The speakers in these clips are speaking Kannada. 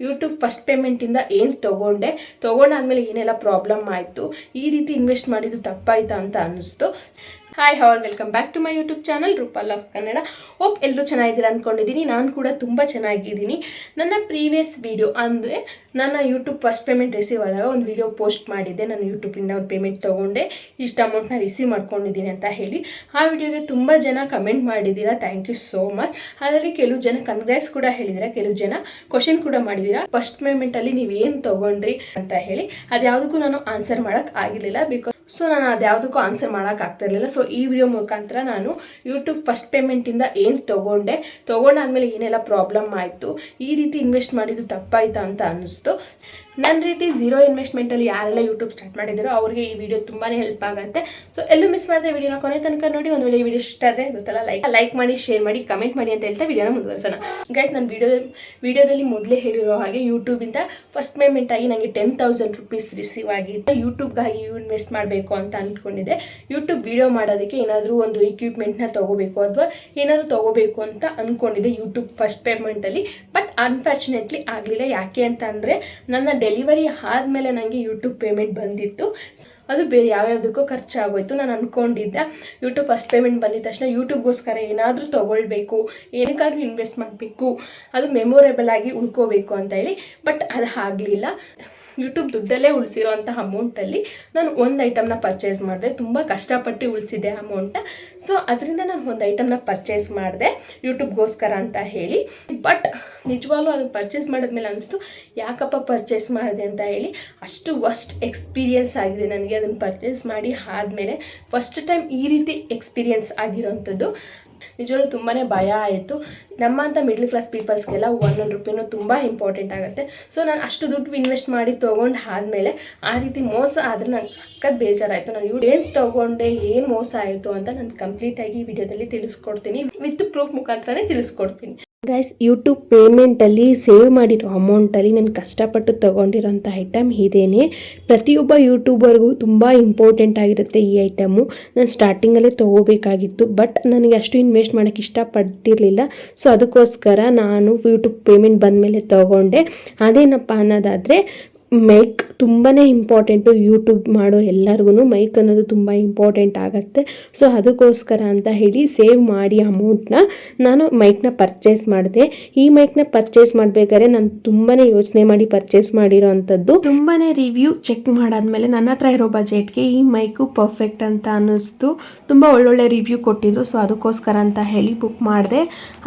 ಯೂಟ್ಯೂಬ್ ಫಸ್ಟ್ ಪೇಮೆಂಟಿಂದ ಏನು ತೊಗೊಂಡೆ? ತೊಗೊಂಡಾದ್ಮೇಲೆ ಏನೆಲ್ಲ ಪ್ರಾಬ್ಲಮ್ ಆಯಿತು? ಈ ರೀತಿ ಇನ್ವೆಸ್ಟ್ ಮಾಡಿದ್ದು ತಪ್ಪಾಯ್ತಾ ಅಂತ ಅನ್ನಿಸ್ತು. Hi all welcome back to my YouTube channel Roopa loves Kannada of ಎಲ್ಲರೂ ಚೆನ್ನಾಗಿದ್ದೀರಾ ಅಂದ್ಕೊಂಡಿದ್ದೀನಿ ನಾನು ಕೂಡ ತುಂಬ ಚೆನ್ನಾಗಿದ್ದೀನಿ. ನನ್ನ ಪ್ರೀವಿಯಸ್ ವಿಡಿಯೋ ಅಂದರೆ ನನ್ನ ಯೂಟ್ಯೂಬ್ ಫಸ್ಟ್ ಪೇಮೆಂಟ್ ರಿಸೀವ್ ಆದಾಗ ಒಂದು ವಿಡಿಯೋ ಪೋಸ್ಟ್ ಮಾಡಿದ್ದೆ. ನಾನು ಯೂಟ್ಯೂಬಿಂದ ಒಂದು ಪೇಮೆಂಟ್ ತೊಗೊಂಡೆ. ಇಷ್ಟು ಅಮೌಂಟ್ನ ರಿಸೀವ್ ಮಾಡ್ಕೊಂಡಿದ್ದೀನಿ ಅಂತ ಹೇಳಿ. ಆ ವಿಡಿಯೋಗೆ ತುಂಬ ಜನ ಕಮೆಂಟ್ ಮಾಡಿದ್ದೀರಾ. ಥ್ಯಾಂಕ್ ಯು ಸೋ ಮಚ್ ಅದರಲ್ಲಿ ಕೆಲವು ಜನ ಕನ್ಗ್ರಾಟ್ಸ್ ಕೂಡ ಹೇಳಿದ್ದೀರಾ. ಕೆಲವು ಜನ ಕ್ವಶನ್ ಕೂಡ ಮಾಡಿದ್ದೀರಾ. ಫಸ್ಟ್ ಪೇಮೆಂಟಲ್ಲಿ ನೀವು ಏನು ತೊಗೊಂಡ್ರಿ ಅಂತ ಹೇಳಿ. ಅದ್ಯಾವುದಕ್ಕೂ ನಾನು ಆನ್ಸರ್ ಮಾಡೋಕ್ಕೆ ಆಗಿರಲಿಲ್ಲ ಬಿಕಾಸ್ ಸೊ ನಾನು ಅದ್ಯಾವುದಕ್ಕೂ ಆನ್ಸರ್ ಮಾಡೋಕೆ ಆಗ್ತಿರ್ಲಿಲ್ಲ. ಸೊ ಈ ವಿಡಿಯೋ ಮುಖಾಂತರ ನಾನು ಯೂಟ್ಯೂಬ್ ಫಸ್ಟ್ ಪೇಮೆಂಟಿಂದ ಏನು ತೊಗೊಂಡೆ? ತೊಗೊಂಡಾದ್ಮೇಲೆ ಏನೆಲ್ಲ ಪ್ರಾಬ್ಲಮ್ ಆಯಿತು? ಈ ರೀತಿ ಇನ್ವೆಸ್ಟ್ ಮಾಡಿದ್ದು ತಪ್ಪಾಯ್ತಾ ಅಂತ ಅನ್ನಿಸ್ತು. ನನ್ನ ರೀತಿ ಝೀರೋ ಇನ್ವೆಸ್ಟ್ಮೆಂಟಲ್ಲಿ ಯಾರೆಲ್ಲ ಯೂಟ್ಯೂಬ್ ಸ್ಟಾರ್ಟ್ ಮಾಡಿದ್ದಾರೋ ಅವರಿಗೆ ಈ ವಿಡಿಯೋ ತುಂಬಾ ಹೆಲ್ಪ್ ಆಗುತ್ತೆ. ಸೊ ಎಲ್ಲೂ ಮಿಸ್ ಮಾಡಿದೆ ವಿಡಿಯೋನ ಕೊನೆ ತನಕ ನೋಡಿ, ಒಂದು ವೇಳೆ ವಿಡಿಯೋ ಇಷ್ಟ ಆದರೆ ಗೊತ್ತಲ್ಲ ಲೈಕ್ ಲೈಕ್ ಮಾಡಿ ಶೇರ್ ಮಾಡಿ ಕಮೆಂಟ್ ಮಾಡಿ ಅಂತ ಹೇಳ್ತಾ ವಿಡಿಯೋನ ಮುಂದುವರ್ಸೋಣ. ಗೈಸ್ ನಾನು ವಿಡಿಯೋ ವಿಡಿಯೋದಲ್ಲಿ ಮೊದಲೇ ಹೇಳಿರೋ ಹಾಗೆ ಯೂಟ್ಯೂಬಿಂದ ಫಸ್ಟ್ ಪೇಮೆಂಟ್ ಆಗಿ ನನಗೆ ಟೆನ್ ತೌಸಂಡ್ ರುಪೀಸ್ ರಿಸೀವ್ ಆಗಿತ್ತು. ಯೂಟ್ಯೂಬ್ಗಾಗಿ ಇನ್ವೆಸ್ಟ್ ಮಾಡಬೇಕು ಅಂತ ಅಂದ್ಕೊಂಡಿದ್ದೆ ಯೂಟ್ಯೂಬ್ ವಿಡಿಯೋ ಮಾಡೋದಕ್ಕೆ ಏನಾದರೂ ಒಂದು ಇಕ್ವಿಪ್ಮೆಂಟ್ನ ತೊಗೋಬೇಕು ಅಥವಾ ಏನಾದರೂ ತೊಗೋಬೇಕು ಅಂತ ಅಂದ್ಕೊಂಡಿದ್ದೆ ಯೂಟ್ಯೂಬ್ ಫಸ್ಟ್ ಪೇಮೆಂಟಲ್ಲಿ ಬಟ್ ಅನ್ಫಾರ್ಚುನೇಟ್ಲಿ ಆಗಲಿಲ್ಲ. ಯಾಕೆ ಅಂತ ಅಂದರೆ, ನನ್ನ ಡೆಲಿವರಿ ಆದಮೇಲೆ ನನಗೆ ಯೂಟ್ಯೂಬ್ ಪೇಮೆಂಟ್ ಬಂದಿತ್ತು. ಅದು ಬೇರೆ ಯಾವ್ಯಾವುದಕ್ಕೂ ಖರ್ಚಾಗೋಯ್ತು. ನಾನು ಅಂದ್ಕೊಂಡಿದ್ದೆ ಯೂಟ್ಯೂಬ್ ಫಸ್ಟ್ ಪೇಮೆಂಟ್ ಬಂದಿದ್ದ ತಕ್ಷಣ ಯೂಟ್ಯೂಬ್ಗೋಸ್ಕರ ಏನಾದರೂ ತೊಗೊಳ್ಬೇಕು, ಏನಕ್ಕಾದ್ರೂ ಇನ್ವೆಸ್ಟ್ ಮಾಡಬೇಕು ಅದು ಮೆಮೊರೇಬಲ್ ಆಗಿ ಉಳ್ಕೋಬೇಕು ಅಂತ ಹೇಳಿ. ಬಟ್ ಅದು ಆಗಲಿಲ್ಲ. ಯೂಟ್ಯೂಬ್ ದುಡ್ಡಲ್ಲೇ ಉಳಿಸಿರೋ ಅಮೌಂಟಲ್ಲಿ ನಾನು ಒಂದು ಐಟಮ್ನ ಪರ್ಚೇಸ್ ಮಾಡಿದೆ. ತುಂಬ ಕಷ್ಟಪಟ್ಟು ಉಳಿಸಿದ್ದೆ ಅಮೌಂಟ ಸೊ ಅದರಿಂದ ನಾನು ಒಂದು ಐಟಮ್ನ ಪರ್ಚೇಸ್ ಮಾಡಿದೆ. ಯೂಟ್ಯೂಬ್ಗೋಸ್ಕರ ಅಂತ ಹೇಳಿ. ಬಟ್ ನಿಜವಾಗ್ಲೂ ಅದನ್ನು ಪರ್ಚೇಸ್ ಮಾಡಿದ್ಮೇಲೆ ಅನಿಸ್ತು, ಯಾಕಪ್ಪ ಪರ್ಚೇಸ್ ಮಾಡಿದೆ ಅಂತ ಹೇಳಿ. ಅಷ್ಟು ವಸ್ಟ್ ಎಕ್ಸ್ಪೀರಿಯನ್ಸ್ ಆಗಿದೆ ನನಗೆ ಅದನ್ನು ಪರ್ಚೇಸ್ ಮಾಡಿ ಆದಮೇಲೆ ಫಸ್ಟ್ ಟೈಮ್ ಈ ರೀತಿ ಎಕ್ಸ್ಪೀರಿಯೆನ್ಸ್ ಆಗಿರೋವಂಥದ್ದು ನಿಜವಾಗ್ಲೂ ತುಂಬಾ ಭಯ ಆಯಿತು. ನಮ್ಮಂಥ ಮಿಡ್ಲ್ ಕ್ಲಾಸ್ ಪೀಪಲ್ಸ್ಗೆಲ್ಲ ಒಂದೊಂದು ರೂಪಾಯಿನೂ ತುಂಬ ಇಂಪಾರ್ಟೆಂಟ್ ಆಗುತ್ತೆ. ಸೊ ನಾನು ಅಷ್ಟು ದುಡ್ಡು ಇನ್ವೆಸ್ಟ್ ಮಾಡಿ ತೊಗೊಂಡು ಆದಮೇಲೆ ಆ ರೀತಿ ಮೋಸ ಆದರೆ ನಂಗೆ ಸಖತ್ ಬೇಜಾರಾಯಿತು. ನಾನು ಏನು ತೊಗೊಂಡೆ, ಏನು ಮೋಸ ಆಯಿತು ಅಂತ ನಾನು ಕಂಪ್ಲೀಟಾಗಿ ಈ ವಿಡಿಯೋದಲ್ಲಿ ತಿಳಿಸ್ಕೊಡ್ತೀನಿ. ವಿತ್ ಪ್ರೂಫ್ ಮುಖಾಂತರನೇ ತಿಳಿಸ್ಕೊಡ್ತೀನಿ. ಗೈಸ್ ಯೂಟ್ಯೂಬ್ ಪೇಮೆಂಟಲ್ಲಿ ಸೇವ್ ಮಾಡಿರೋ ಅಮೌಂಟಲ್ಲಿ ನಾನು ಕಷ್ಟಪಟ್ಟು ತೊಗೊಂಡಿರೋಂಥ ಐಟಮ್ ಇದೇನೆ. ಪ್ರತಿಯೊಬ್ಬ ಯೂಟ್ಯೂಬರ್ಗೂ ತುಂಬ ಇಂಪಾರ್ಟೆಂಟ್ ಆಗಿರುತ್ತೆ ಈ ಐಟಮು ನಾನು ಸ್ಟಾರ್ಟಿಂಗಲ್ಲೇ ತೊಗೋಬೇಕಾಗಿತ್ತು ಬಟ್ ನನಗೆ ಅಷ್ಟು ಇನ್ವೆಸ್ಟ್ ಮಾಡೋಕ್ಕೆ ಇಷ್ಟಪಟ್ಟಿರಲಿಲ್ಲ. ಸೊ ಅದಕ್ಕೋಸ್ಕರ ನಾನು ಯೂಟ್ಯೂಬ್ ಪೇಮೆಂಟ್ ಬಂದಮೇಲೆ ತೊಗೊಂಡೆ. ಅದೇನಪ್ಪ ಅನ್ನೋದಾದರೆ ಮೈಕ್ ತುಂಬಾ ಇಂಪಾರ್ಟೆಂಟು ಯೂಟ್ಯೂಬ್ ಮಾಡೋ ಎಲ್ಲರಿಗೂ ಮೈಕ್ ಅನ್ನೋದು ತುಂಬ ಇಂಪಾರ್ಟೆಂಟ್ ಆಗುತ್ತೆ. ಸೊ ಅದಕ್ಕೋಸ್ಕರ ಅಂತ ಹೇಳಿ ಸೇವ್ ಮಾಡಿ ಅಮೌಂಟ್ನ ನಾನು ಮೈಕ್ನ ಪರ್ಚೇಸ್ ಮಾಡಿದೆ. ಈ ಮೈಕ್ನ ಪರ್ಚೇಸ್ ಮಾಡಬೇಕಾದ್ರೆ ನಾನು ತುಂಬಾ ಯೋಚನೆ ಮಾಡಿ ಪರ್ಚೇಸ್ ಮಾಡಿರೋ ಅಂಥದ್ದು ತುಂಬಾ ರಿವ್ಯೂ ಚೆಕ್ ಮಾಡಾದ್ಮೇಲೆ ನನ್ನ ಹತ್ರ ಇರೋ ಬಜೆಟ್ಗೆ ಈ ಮೈಕು ಪರ್ಫೆಕ್ಟ್ ಅಂತ ಅನ್ನಿಸ್ತು. ತುಂಬ ಒಳ್ಳೊಳ್ಳೆ ರಿವ್ಯೂ ಕೊಟ್ಟಿದ್ರು. ಸೊ ಅದಕ್ಕೋಸ್ಕರ ಅಂತ ಹೇಳಿ ಬುಕ್ ಮಾಡಿದೆ.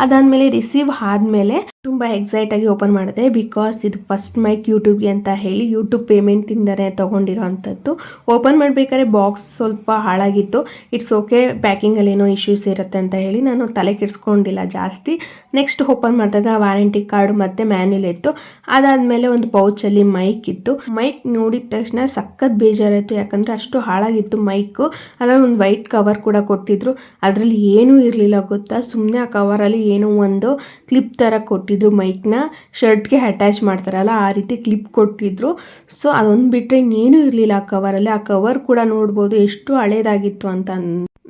ಅದಾದಮೇಲೆ ರಿಸೀವ್ ಆದಮೇಲೆ ತುಂಬ ಎಕ್ಸೈಟ್ ಆಗಿ ಓಪನ್ ಮಾಡಿದೆ ಬಿಕಾಸ್ ಇದು ಫಸ್ಟ್ ಮೈಕ್ ಯೂಟ್ಯೂಬ್ಗೆ ಅಂತ ಹೇಳಿ ಯೂಟ್ಯೂಬ್ ಪೇಮೆಂಟಿಂದನೇ ತೊಗೊಂಡಿರೋ ಅಂಥದ್ದು. ಓಪನ್ ಮಾಡಬೇಕಾದ್ರೆ ಬಾಕ್ಸ್ ಸ್ವಲ್ಪ ಹಾಳಾಗಿತ್ತು. ಇಟ್ಸ್ ಓಕೆ ಪ್ಯಾಕಿಂಗಲ್ಲಿ ಏನೋ ಇಶ್ಯೂಸ್ ಇರುತ್ತೆ ಅಂತ ಹೇಳಿ ನಾನು ತಲೆ ಕೆಡಿಸ್ಕೊಂಡಿಲ್ಲ ಜಾಸ್ತಿ. ನೆಕ್ಸ್ಟ್ ಓಪನ್ ಮಾಡಿದಾಗ ವಾರಂಟಿ ಕಾರ್ಡ್ ಮತ್ತು ಮ್ಯಾನ್ಯಲ್ ಇತ್ತು. ಅದಾದಮೇಲೆ ಒಂದು ಪೌಚಲ್ಲಿ ಮೈಕ್ ಇತ್ತು. ಮೈಕ್ ನೋಡಿದ ತಕ್ಷಣ ಸಖತ್ ಬೇಜಾರಾಯಿತು. ಯಾಕಂದರೆ ಅಷ್ಟು ಹಾಳಾಗಿತ್ತು ಮೈಕು ಅದರಲ್ಲಿ ಒಂದು ವೈಟ್ ಕವರ್ ಕೂಡ ಕೊಟ್ಟಿದ್ರು. ಅದರಲ್ಲಿ ಏನೂ ಇರಲಿಲ್ಲ ಗೊತ್ತಾ? ಸುಮ್ಮನೆ ಆ ಕವರಲ್ಲಿ ಏನೋ ಒಂದು ಕ್ಲಿಪ್ ಥರ ಕೊಟ್ಟಿದ್ರು. ಮೈಕ್ನ ಶರ್ಟ್ಗೆ ಅಟ್ಯಾಚ್ ಮಾಡ್ತಾರಲ್ಲ, ಆ ರೀತಿ ಕ್ಲಿಪ್ ಕೊಟ್ಟಿದ್ರು. ಸೊ ಅದೊಂದು ಬಿಟ್ಟರೆ ಇನ್ನೇನೂ ಇರಲಿಲ್ಲ ಆ ಕವರಲ್ಲಿ ಆ ಕವರ್ ಕೂಡ ನೋಡ್ಬೋದು ಎಷ್ಟು ಹಳೇದಾಗಿತ್ತು ಅಂತ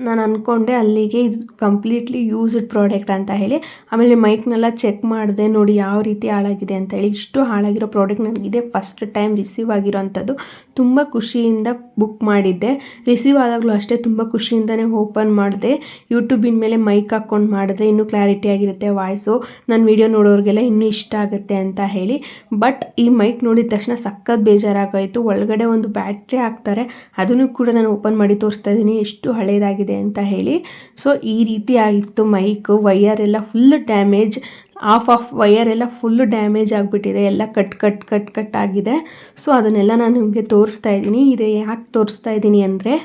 ನಾನು ಅಂದ್ಕೊಂಡೆ ಅಲ್ಲಿಗೆ ಇದು ಕಂಪ್ಲೀಟ್ಲಿ ಯೂಸ್ಡ್ ಪ್ರಾಡಕ್ಟ್ ಅಂತ ಹೇಳಿ. ಆಮೇಲೆ ಮೈಕ್ನೆಲ್ಲ ಚೆಕ್ ಮಾಡಿದೆ, ನೋಡಿ ಯಾವ ರೀತಿ ಹಾಳಾಗಿದೆ ಅಂತ ಹೇಳಿ. ಇಷ್ಟು ಹಾಳಾಗಿರೋ ಪ್ರಾಡಕ್ಟ್ ನನಗಿದೆ. ಫಸ್ಟ್ ಟೈಮ್ ರಿಸೀವ್ ಆಗಿರೋವಂಥದ್ದು ತುಂಬ ಖುಷಿಯಿಂದ ಬುಕ್ ಮಾಡಿದ್ದೆ. ರಿಸೀವ್ ಆದಾಗಲೂ ಅಷ್ಟೇ ತುಂಬ ಖುಷಿಯಿಂದನೇ ಓಪನ್ ಮಾಡಿದೆ. ಯೂಟ್ಯೂಬಿನ ಮೇಲೆ ಮೈಕ್ ಹಾಕ್ಕೊಂಡು ಮಾಡಿದ್ರೆ ಇನ್ನೂ ಕ್ಲಾರಿಟಿ ಆಗಿರುತ್ತೆ ವಾಯ್ಸು ನನ್ನ ವಿಡಿಯೋ ನೋಡೋರಿಗೆಲ್ಲ ಇನ್ನೂ ಇಷ್ಟ ಆಗುತ್ತೆ ಅಂತ ಹೇಳಿ. ಬಟ್ ಈ ಮೈಕ್ ನೋಡಿದ ತಕ್ಷಣ ಸಖತ್ ಬೇಜಾರಾಗೋಯಿತು. ಒಳಗಡೆ ಒಂದು ಬ್ಯಾಟ್ರಿ ಹಾಕ್ತಾರೆ. ಅದನ್ನು ಕೂಡ ನಾನು ಓಪನ್ ಮಾಡಿ ತೋರಿಸ್ತಾ ಇದ್ದೀನಿ. ಎಷ್ಟು ಹಳೇದಾಗಿದೆ ಅಂತ ಹೇಳಿ. ಸೊ ಈ ರೀತಿ ಆಗಿತ್ತು ಮೈಕು ವೈಯರ್ ಎಲ್ಲ full damage off off wire ಎಲ್ಲ ಫುಲ್ಲು ಡ್ಯಾಮೇಜ್ ಆಗಿಬಿಟ್ಟಿದೆ, ಎಲ್ಲ ಕಟ್ ಕಟ್ ಕಟ್ ಕಟ್ ಆಗಿದೆ. ಸೊ ಅದನ್ನೆಲ್ಲ ನಾನು ನಿಮಗೆ ತೋರಿಸ್ತಾ ಇದ್ದೀನಿ. ಇದು ಯಾಕೆ ತೋರಿಸ್ತಾ ಇದ್ದೀನಿ ಅಂದರೆ,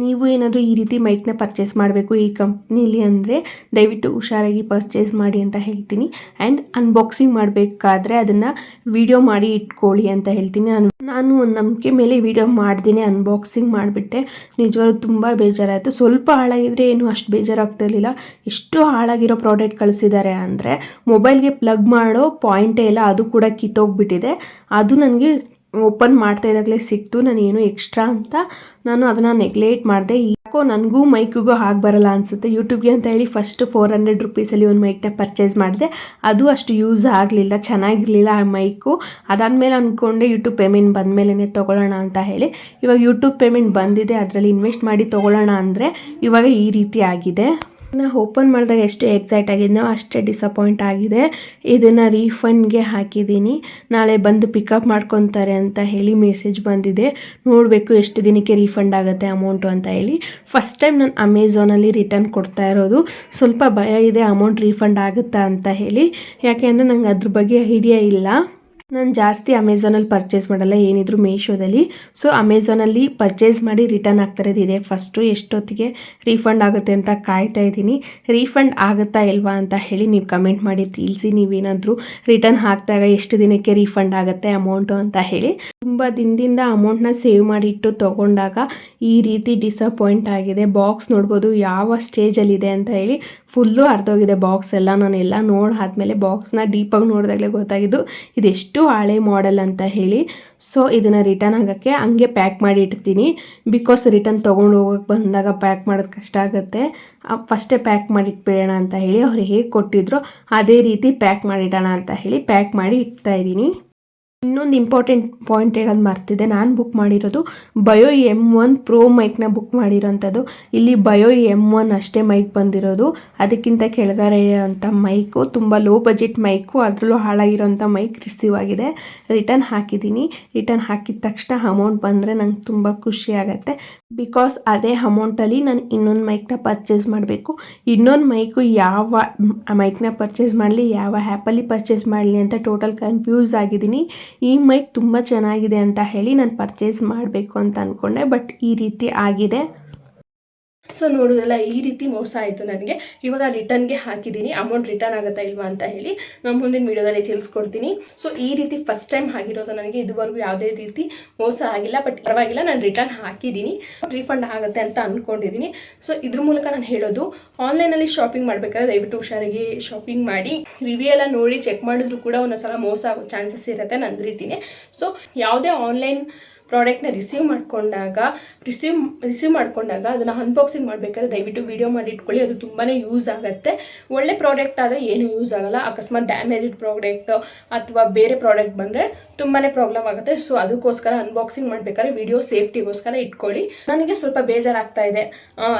ನೀವು ಏನಾದರೂ ಈ ರೀತಿ ಮೈಕ್ನ ಪರ್ಚೇಸ್ ಮಾಡಬೇಕು ಈ ಕಂಪ್ನೀಲಿ ಅಂದರೆ, ದಯವಿಟ್ಟು ಹುಷಾರಾಗಿ ಪರ್ಚೇಸ್ ಮಾಡಿ ಅಂತ ಹೇಳ್ತೀನಿ. ಆ್ಯಂಡ್ ಅನ್ಬಾಕ್ಸಿಂಗ್ ಮಾಡಬೇಕಾದ್ರೆ ಅದನ್ನು ವಿಡಿಯೋ ಮಾಡಿ ಇಟ್ಕೊಳ್ಳಿ ಅಂತ ಹೇಳ್ತೀನಿ. ನಾನು ನಾನು ಒಂದು ನಂಬಿಕೆ ಮೇಲೆ ವಿಡಿಯೋ ಮಾಡ್ದೇ ಅನ್ಬಾಕ್ಸಿಂಗ್ ಮಾಡಿಬಿಟ್ಟೆ. ನಿಜವಾಗ್ಲೂ ತುಂಬ ಬೇಜಾರಾಯಿತು. ಸ್ವಲ್ಪ ಹಾಳಾಗಿದ್ರೆ ಏನು ಅಷ್ಟು ಬೇಜಾರಾಗ್ತಿರ್ಲಿಲ್ಲ ಎಷ್ಟು ಹಾಳಾಗಿರೋ ಪ್ರಾಡಕ್ಟ್ ಕಳಿಸಿದ್ದಾರೆ ಅಂದರೆ ಮೊಬೈಲ್ಗೆ ಪ್ಲಗ್ ಮಾಡೋ ಪಾಯಿಂಟೇ ಇಲ್ಲ, ಅದು ಕೂಡ ಕಿತ್ತೋಗ್ಬಿಟ್ಟಿದೆ. ಅದು ನನಗೆ ಓಪನ್ ಮಾಡ್ತಾ ಇದ್ದಾಗಲೇ ಸಿಕ್ತು ನಾನು ಎಕ್ಸ್ಟ್ರಾ ಅಂತ ನಾನು ಅದನ್ನು ನೆಗ್ಲೆಕ್ಟ್ ಮಾಡಿದೆ. ಯಾಕೋ ನನಗೂ ಮೈಕಿಗೂ ಹಾಗೆ ಬರಲ್ಲ ಅನಿಸುತ್ತೆ. ಯೂಟ್ಯೂಬ್ಗೆ ಅಂತ ಹೇಳಿ ಫಸ್ಟ್ ಫೋರ್ ಹಂಡ್ರೆಡ್ ರುಪೀಸಲ್ಲಿ ಒಂದು ಮೈಕ್ನ ಪರ್ಚೇಸ್ ಮಾಡಿದೆ. ಅದು ಅಷ್ಟು ಯೂಸ್ ಆಗಲಿಲ್ಲ, ಚೆನ್ನಾಗಿರಲಿಲ್ಲ ಆ ಮೈಕು ಅದಾದಮೇಲೆ ಅಂದ್ಕೊಂಡೆ ಯೂಟ್ಯೂಬ್ ಪೇಮೆಂಟ್ ಬಂದಮೇಲೆ ತೊಗೊಳ್ಳೋಣ ಅಂತ ಹೇಳಿ. ಇವಾಗ ಯೂಟ್ಯೂಬ್ ಪೇಮೆಂಟ್ ಬಂದಿದೆ, ಅದರಲ್ಲಿ ಇನ್ವೆಸ್ಟ್ ಮಾಡಿ ತೊಗೊಳ್ಳೋಣ ಅಂದರೆ ಇವಾಗ ಈ ರೀತಿ ಆಗಿದೆ. ನಾ ಓಪನ್ ಮಾಡಿದಾಗ ಎಷ್ಟು ಎಕ್ಸೈಟ್ ಆಗಿದ್ನೋ ಅಷ್ಟೇ ಡಿಸಪಾಯಿಂಟ್ ಆಗಿದೆ. ಇದನ್ನು ರೀಫಂಡ್ಗೆ ಹಾಕಿದ್ದೀನಿ. ನಾಳೆ ಬಂದು ಪಿಕಪ್ ಮಾಡ್ಕೊತಾರೆ ಅಂತ ಹೇಳಿ ಮೆಸೇಜ್ ಬಂದಿದೆ. ನೋಡಬೇಕು ಎಷ್ಟು ದಿನಕ್ಕೆ ರೀಫಂಡ್ ಆಗುತ್ತೆ ಅಮೌಂಟು ಅಂತ ಹೇಳಿ. ಫಸ್ಟ್ ಟೈಮ್ ನಾನು ಅಮೆಝಾನಲ್ಲಿ ರಿಟರ್ನ್ ಕೊಡ್ತಾ ಇರೋದು. ಸ್ವಲ್ಪ ಭಯ ಇದೆ ಅಮೌಂಟ್ ರೀಫಂಡ್ ಆಗುತ್ತಾ ಅಂತ ಹೇಳಿ. ಯಾಕೆ ಅಂದರೆ ನಂಗೆ ಅದ್ರ ಬಗ್ಗೆ ಐಡಿಯಾ ಇಲ್ಲ. ನಾನು ಜಾಸ್ತಿ ಅಮೆಝಾನಲ್ಲಿ ಪರ್ಚೇಸ್ ಮಾಡಲ್ಲ, ಏನಿದ್ರು ಮೀಶೋದಲ್ಲಿ ಸೊ ಅಮೆಝಾನಲ್ಲಿ ಪರ್ಚೇಸ್ ಮಾಡಿ ರಿಟರ್ನ್ ಆಗ್ತಾ ಇದೆ ಫಸ್ಟು ಎಷ್ಟೊತ್ತಿಗೆ ರೀಫಂಡ್ ಆಗುತ್ತೆ ಅಂತ ಕಾಯ್ತಾ ಇದ್ದೀನಿ. ರೀಫಂಡ್ ಆಗುತ್ತಾ ಇಲ್ವಾ ಅಂತ ಹೇಳಿ ನೀವು ಕಮೆಂಟ್ ಮಾಡಿ, ತಿಳಿಸಿ. ನೀವೇನಾದರೂ ರಿಟರ್ನ್ ಹಾಕಿದಾಗ ಎಷ್ಟು ದಿನಕ್ಕೆ ರೀಫಂಡ್ ಆಗುತ್ತೆ ಅಮೌಂಟು ಅಂತ ಹೇಳಿ. ತುಂಬ ದಿನದಿಂದ ಅಮೌಂಟ್ನ ಸೇವ್ ಮಾಡಿಟ್ಟು ತೊಗೊಂಡಾಗ ಈ ರೀತಿ ಡಿಸಪಾಯಿಂಟ್ ಆಗಿದೆ. ಬಾಕ್ಸ್ ನೋಡ್ಬೋದು ಯಾವ ಸ್ಟೇಜಲ್ಲಿದೆ ಅಂತ ಹೇಳಿ ಫುಲ್ಲು ಅರ್ಧೋಗಿದೆ ಬಾಕ್ಸ್ ಎಲ್ಲ ನಾನೆಲ್ಲ ನೋಡಿ ಆದಮೇಲೆ ಬಾಕ್ಸ್ನ ಡೀಪಾಗಿ ನೋಡಿದಾಗಲೇ ಗೊತ್ತಾಗಿದ್ದು ಇದೆಷ್ಟು ಹಳೆ ಮಾಡೆಲ್ ಅಂತ ಹೇಳಿ. ಸೊ ಇದನ್ನು ರಿಟರ್ನ್ ಆಗೋಕ್ಕೆ ಹಂಗೆ ಪ್ಯಾಕ್ ಮಾಡಿ ಇಡ್ತೀನಿ ಬಿಕಾಸ್ ರಿಟರ್ನ್ ತೊಗೊಂಡು ಹೋಗೋಕ್ಕೆ ಬಂದಾಗ ಪ್ಯಾಕ್ ಮಾಡೋದು ಕಷ್ಟ ಆಗುತ್ತೆ. ಫಸ್ಟೇ ಪ್ಯಾಕ್ ಮಾಡಿ ಇಟ್ಬಿಡೋಣ ಅಂತ ಹೇಳಿ ಅವ್ರು ಹೇಗೆ ಕೊಟ್ಟಿದ್ರು, ಅದೇ ರೀತಿ ಪ್ಯಾಕ್ ಮಾಡಿಡೋಣ ಅಂತ ಹೇಳಿ ಪ್ಯಾಕ್ ಮಾಡಿ ಇಡ್ತಾ ಇದ್ದೀನಿ. ಇನ್ನೊಂದು ಇಂಪಾರ್ಟೆಂಟ್ ಪಾಯಿಂಟ್ ಹೇಳೋದು ಮರ್ತಿದೆ ನಾನು ಬುಕ್ ಮಾಡಿರೋದು ಬಯೋ ಎಂ ಒನ್ ಪ್ರೋ ಮೈಕ್ನ ಬುಕ್ ಮಾಡಿರೋಂಥದ್ದು. ಇಲ್ಲಿ ಬಯೋ ಎಂ ಒನ್ ಅಷ್ಟೇ ಮೈಕ್ ಬಂದಿರೋದು. ಅದಕ್ಕಿಂತ ಕೆಳಗಡೆ ಇರೋಂಥ ಮೈಕು ತುಂಬ ಲೋ ಬಜೆಟ್ ಮೈಕು ಅದರಲ್ಲೂ ಹಾಳಾಗಿರೋಂಥ ಮೈಕ್ ರಿಸೀವ್ ಆಗಿದೆ. ರಿಟರ್ನ್ ಹಾಕಿದ್ದೀನಿ. ರಿಟರ್ನ್ ಹಾಕಿದ ತಕ್ಷಣ ಅಮೌಂಟ್ ಬಂದರೆ ನಂಗೆ ತುಂಬ ಖುಷಿ ಆಗುತ್ತೆ. ಬಿಕಾಸ್ ಅದೇ ಅಮೌಂಟಲ್ಲಿ ನಾನು ಇನ್ನೊಂದು ಮೈಕ್ನ ಪರ್ಚೇಸ್ ಮಾಡಬೇಕು. ಇನ್ನೊಂದು ಮೈಕು ಯಾವ ಮೈಕ್ನ ಪರ್ಚೇಸ್ ಮಾಡಲಿ, ಯಾವ ಆ್ಯಪಲ್ಲಿ ಪರ್ಚೇಸ್ ಮಾಡಲಿ ಅಂತ ಟೋಟಲ್ ಕನ್ಫ್ಯೂಸ್ ಆಗಿದ್ದೀನಿ. ಈ ಮೈಕ್ ತುಂಬ ಚೆನ್ನಾಗಿದೆ ಅಂತ ಹೇಳಿ ನಾನು ಪರ್ಚೇಸ್ ಮಾಡಬೇಕು ಅಂತ ಅಂದ್ಕೊಂಡೆ ಬಟ್ ಈ ರೀತಿ ಆಗಿದೆ. ಸೊ ನೋಡಿದ್ರಲ್ಲ, ಈ ರೀತಿ ಮೋಸ ಆಯಿತು ನನಗೆ. ಇವಾಗ ರಿಟರ್ನ್ಗೆ ಹಾಕಿದ್ದೀನಿ ಅಮೌಂಟ್ ರಿಟರ್ನ್ ಆಗುತ್ತಾ ಇಲ್ವಾ ಅಂತ ಹೇಳಿ ನಾನು ಮುಂದಿನ ವೀಡಿಯೋದಲ್ಲಿ ತಿಳಿಸ್ಕೊಡ್ತೀನಿ. ಸೊ ಈ ರೀತಿ ಫಸ್ಟ್ ಟೈಮ್ ಆಗಿರೋದು ನನಗೆ ಇದುವರೆಗೂ ಯಾವುದೇ ರೀತಿ ಮೋಸ ಆಗಿಲ್ಲ. ಬಟ್ ಪರವಾಗಿಲ್ಲ, ನಾನು ರಿಟರ್ನ್ ಹಾಕಿದ್ದೀನಿ ರೀಫಂಡ್ ಆಗುತ್ತೆ ಅಂತ ಅಂದ್ಕೊಂಡಿದ್ದೀನಿ ಸೊ ಇದ್ರ ಮೂಲಕ ನಾನು ಹೇಳೋದು ಆನ್ಲೈನಲ್ಲಿ ಶಾಪಿಂಗ್ ಮಾಡಬೇಕಾದ್ರೆ ದಯವಿಟ್ಟು ಹುಷಾರಾಗಿ ಶಾಪಿಂಗ್ ಮಾಡಿ. ರಿವ್ಯೂ ಎಲ್ಲ ನೋಡಿ ಚೆಕ್ ಮಾಡಿದ್ರು ಕೂಡ ಒಂದೊಂದ್ಸಲ ಮೋಸ ಆಗೋ ಚಾನ್ಸಸ್ ಇರುತ್ತೆ ನನ್ನ ರೀತಿನೇ. ಸೊ ಯಾವುದೇ ಆನ್ಲೈನ್ ಪ್ರಾಡಕ್ಟ್ನ ರಿಸೀವ್ ಮಾಡಿಕೊಂಡಾಗ, ರಿಸೀವ್ ರಿಸೀವ್ ಮಾಡಿಕೊಂಡಾಗ ಅದನ್ನು ಅನ್ಬಾಕ್ಸಿಂಗ್ ಮಾಡಬೇಕಾದ್ರೆ ದಯವಿಟ್ಟು ವಿಡಿಯೋ ಮಾಡಿ ಇಟ್ಕೊಳ್ಳಿ. ಅದು ತುಂಬಾ ಯೂಸ್ ಆಗುತ್ತೆ. ಒಳ್ಳೆ ಪ್ರಾಡಕ್ಟ್ ಆದರೆ ಏನು ಯೂಸ್ ಆಗಲ್ಲ. ಅಕಸ್ಮಾತ್ ಡ್ಯಾಮೇಜ್ಡ್ ಪ್ರಾಡಕ್ಟ್ ಅಥವಾ ಬೇರೆ ಪ್ರಾಡಕ್ಟ್ ಬಂದರೆ ತುಂಬಾ ಪ್ರಾಬ್ಲಮ್ ಆಗುತ್ತೆ. ಸೊ ಅದಕ್ಕೋಸ್ಕರ ಅನ್ಬಾಕ್ಸಿಂಗ್ ಮಾಡಬೇಕಾದ್ರೆ ವಿಡಿಯೋ ಸೇಫ್ಟಿಗೋಸ್ಕರ ಇಟ್ಕೊಳ್ಳಿ. ನನಗೆ ಸ್ವಲ್ಪ ಬೇಜಾರಾಗ್ತಾ ಇದೆ.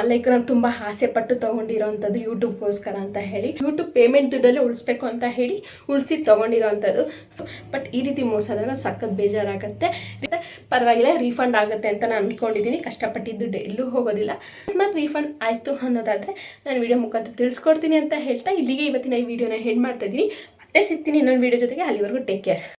ಲೈಕ್ ನಾನು ತುಂಬ ಆಸೆ ಪಟ್ಟು ತೊಗೊಂಡಿರೋವಂಥದ್ದು ಯೂಟ್ಯೂಬ್ಗೋಸ್ಕರ ಅಂತ ಹೇಳಿ. ಯೂಟ್ಯೂಬ್ ಪೇಮೆಂಟ್ ದುಡ್ಡಲ್ಲಿ ಉಳಿಸ್ಬೇಕು ಅಂತ ಹೇಳಿ ಉಳಿಸಿ ತೊಗೊಂಡಿರೋವಂಥದ್ದು ಸೊ ಬಟ್ ಈ ರೀತಿ ಮೋಸ ಆದಾಗ ಸಖತ್ ಬೇಜಾರಾಗುತ್ತೆ. ಪರವಾಗಿಲ್ಲ ರೀಫಂಡ್ ಆಗುತ್ತೆ ಅಂತ ನಾನು ಅಂದ್ಕೊಂಡಿದ್ದೀನಿ ಕಷ್ಟಪಟ್ಟಿದ್ದು ಎಲ್ಲೂ ಹೋಗೋದಿಲ್ಲ. ಅಕಸ್ಮಾತ್ ರೀಫಂಡ್ ಆಯಿತು ಅನ್ನೋದಾದರೆ ನಾನು ವಿಡಿಯೋ ಮುಖಾಂತರ ತಿಳಿಸ್ಕೊಡ್ತೀನಿ ಅಂತ ಹೇಳ್ತಾ ಇಲ್ಲಿಗೆ ಇವತ್ತಿನ ಈ ವಿಡಿಯೋನ ಹೆಡ್ ಮಾಡ್ತಾ ಇದ್ದೀನಿ. ಮತ್ತೆ ಸಿಗ್ತೀನಿ ಇನ್ನೊಂದು ವಿಡಿಯೋ ಜೊತೆಗೆ. ಅಲ್ಲಿವರೆಗೂ ಟೇಕ್ ಕೇರ್